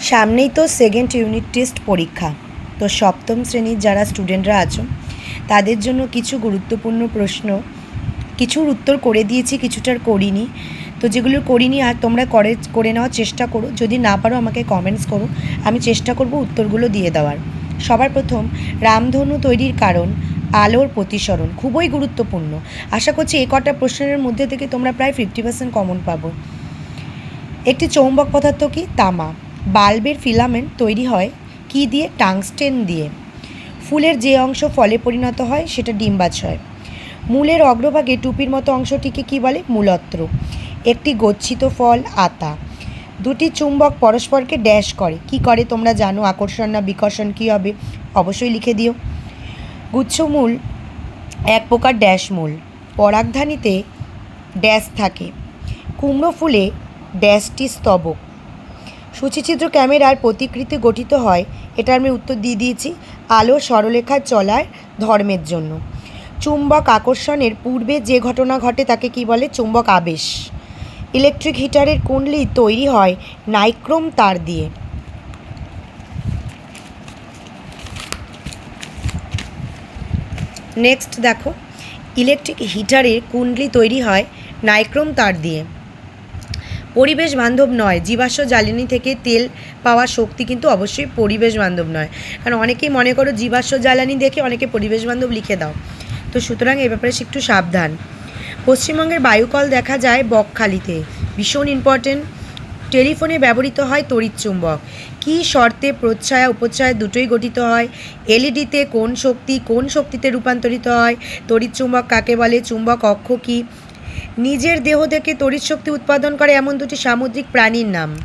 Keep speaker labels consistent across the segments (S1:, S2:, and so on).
S1: সামনেই তো second unit test পরীক্ষা। তো সপ্তম শ্রেণির যারা স্টুডেন্টরা আছো, তাদের জন্য কিছু গুরুত্বপূর্ণ প্রশ্ন। কিছুর উত্তর করে দিয়েছি, কিছুটার করিনি। তো যেগুলো করিনি, আর তোমরা করে করে নেওয়ার চেষ্টা করো। যদি না পারো, আমাকে কমেন্টস করো। আমি চেষ্টা করব উত্তরগুলো দিয়ে দেওয়ার। সবার প্রথম, রামধনু তৈরির কারণ, আলোর প্রতিসরণ, খুবই গুরুত্বপূর্ণ। আশা করছি এ কটা প্রশ্নের মধ্যে থেকে তোমরা প্রায় ফিফটি পার্সেন্ট কমন পাবো। একটি চৌম্বক পদার্থ কি? তামা। বাল্বের ফিলামেন্ট তৈরি হয় কি দিয়ে? টাংস্টেন দিয়ে। ফুলের যে অংশ ফলে পরিণত হয়, সেটা ডিম্বাশয় মূলের অগ্রভাগে টুপির মতো অংশটিকে কি বলে? মূলত্র। একটি গচ্ছিত ফল, আতা। দুটি চুম্বক পরস্পরকে ড্যাশ করে। কি করে তোমরা জানো? আকর্ষণ না বিকর্ষণ কী হবে? অবশ্যই লিখে দিও। গুচ্ছমূল এক প্রকার ড্যাশ মূল। পরাগধানীতে ড্যাশ থাকে। কুমড়ো ফুলে ড্যাশটি স্তবক। সূচিচিত্র ক্যামেরার প্রতিকৃতি গঠিত হয়। এটা আমি উত্তর দিয়ে দিয়েছি। আলো সরলরেখায় চলায় ধর্মের জন্য। চুম্বক আকর্ষণের পূর্বে যে ঘটনা ঘটে তাকে কি বলে? চুম্বক আবেশ। ইলেকট্রিক হিটারের কুণ্ডলি তৈরি হয় নাইক্রোম তার দিয়ে। নেক্সট দেখো। ইলেকট্রিক হিটারের কুণ্ডলি তৈরি হয় নাইক্রোম তার দিয়ে। পরিবেশ বান্ধব নয়। জীবাশ্ম জ্বালানি থেকে তেল পাওয়া শক্তি কিন্তু অবশ্যই পরিবেশ বান্ধব নয়। কারণ অনেকেই মনে করো জীবাশ্ম জ্বালানি দেখে অনেকে পরিবেশ বান্ধব লিখে দাও। তো সুতরাং এ ব্যাপারে একটু সাবধান। পশ্চিমবঙ্গের বায়ুকল দেখা যায় বকখালিতে। ভীষণ ইম্পর্টেন্ট টেলিফোনে ব্যবহৃত হয় তড়িৎ চুম্বক। কী শর্তে প্রচ্ছায়া, উপচ্ছায়া দুটোই গঠিত হয়? এলইডিতে কোন শক্তি, কোন শক্তিতে রূপান্তরিত হয়? তড়িৎ চুম্বক কাকে বলে? চুম্বক অক্ষ কী? নিজের দেহ থেকে তড়িৎ শক্তি উৎপাদন করে এমন দুটি সামুদ্রিক প্রাণীর নাম।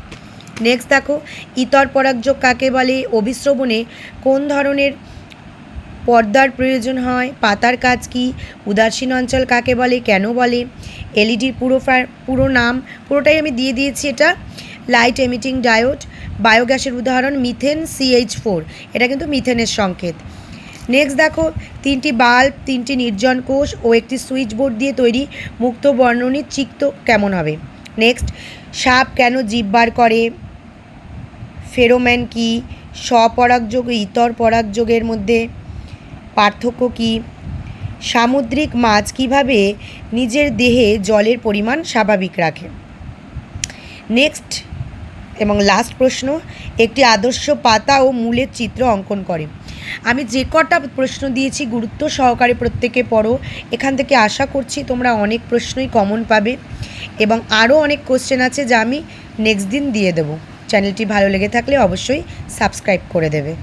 S1: নেক্সট দেখো, ইতর পরাগযোগ কাকে বলে? অভিশ্রবণে কোন ধরনের পর্দার প্রয়োজন হয়? পাতার কাজ কি? উদাসীন অঞ্চল কাকে বলে? কেন বলে? এলইডির পুরো ফা- পুরো নাম, পুরোটাই আমি দিয়ে দিয়েছি এটা। লাইট এমিটিং ডায়োড বায়োগ্যাসের উদাহরণ মিথেন সিএইচ ফোর এটা কিন্তু মিথেনের সংকেত। নেক্সট দেখো, তিনটি বাল্ব তিনটি নির্জন কোষ ও একটি সুইচ বোর্ড দিয়ে তৈরি মুক্ত বর্ণনীর চিক্ত কেমন হবে? নেক্সট সাপ কেন জিভ বার করে? ফেরোম্যান কি? স্বপরাগযোগ ইতর পরাগযোগের মধ্যে পার্থক্য কি? সামুদ্রিক মাছ কীভাবে নিজের দেহে জলের পরিমাণ স্বাভাবিক রাখে? নেক্সট এবং লাস্ট প্রশ্ন, একটি আদর্শ পাতা ও মূলের চিত্র অঙ্কন করে। আমি যে কটা প্রশ্ন দিয়েছি, গুরুত্ব সহকারে প্রত্যেকে পড়ো। এখান থেকে আশা করছি তোমরা অনেক প্রশ্নই কমন পাবে এবং আরও অনেক কোশ্চেন আছে যা আমি নেক্সট দিন দিয়ে দেবো। চ্যানেলটি ভালো লেগে থাকলে অবশ্যই সাবস্ক্রাইব করে দেবে।